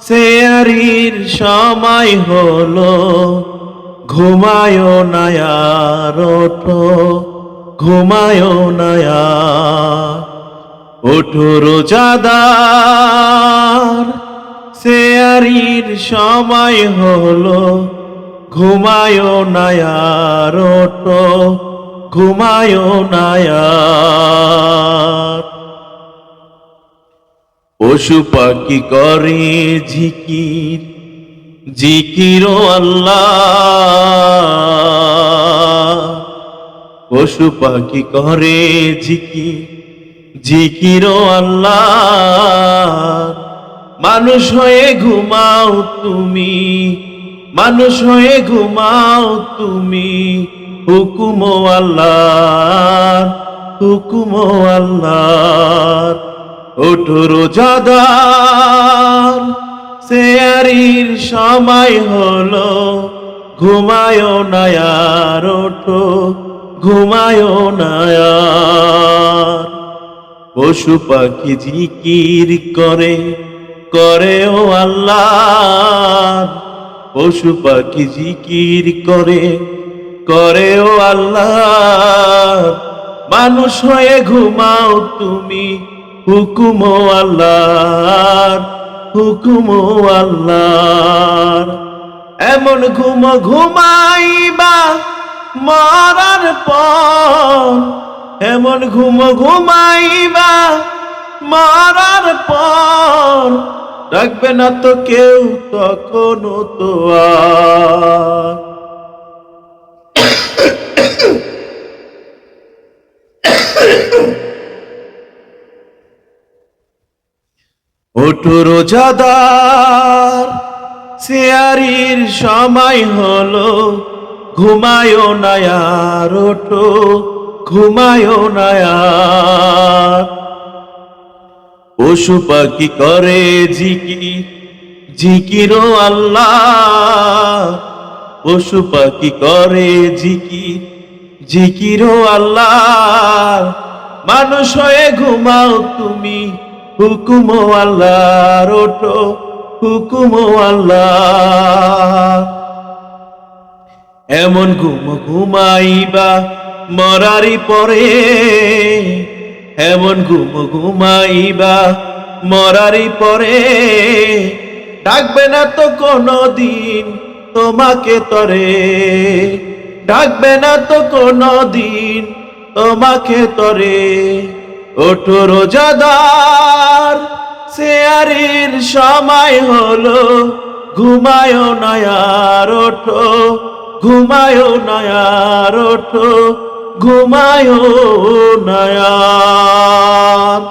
সেয়ারির সময় হলো ঘুমায় নায়ার ওঠো ঘুমায় নায়ার ওঠো রোজাদার। সেয়ারির সময় হলো ঘুমায় নায়ার ওঠো ঘুমায় নায়ার পশু পাখি করে ঝিকির জিকির আল্লাহ। পশু পাখি করে ঝিকির জিকির আল্লাহ। মানুষ হয়ে ঘুমাও তুমি, মানুষ হয়ে ঘুমাও তুমি, হুকুম আল্লাহ হুকুম আল্লাহ। ওঠো রোজাদার, সেয়ারির সময় হলো ঘুমায় নায়ার ওঠো ঘুমায় নায়ার পশু পাখি জিকির করে করে ও আল্লাহ পশু পাখি জিকির করে করে ও আল্লাহ মানুষ হয়ে ঘুমাও তুমি হুকুম আল্লাহ হুকুম আল্লাহ এমন ঘুম ঘুমাইবা মরার পর, এমন ঘুম ঘুমাইবা মরার পর ডাকবে না তো কেউ তখনও তো ওঠো রোজাদার, শেয়ারির সময় হলো, ঘুমায় নায়ার ওঠো, ঘুমায় নায়ার পশু পাখি করে জিকি জিকির আল্লাহ। পশু পাখি করে জিকি জিকির আল্লাহ। মানুষ হয়ে ঘুমাও তুমি হুকুম আল্লাহ ওঠো হুকুম আল্লাহ। এমন ঘুম ঘুমাইবা মরারি পরে, এমন ঘুম ঘুমাইবা মরারি পরে। ডাকবে না তো কোনো দিন তোমাকে তরে, ডাকবে না তো কোনো দিন তোমাকে তরে। ওঠো রোজাদার শেয়ারির সময় হলো ঘুমায় নয়ার ওঠো ঘুমায় নয়ার ওঠো ঘুমায় নয়ার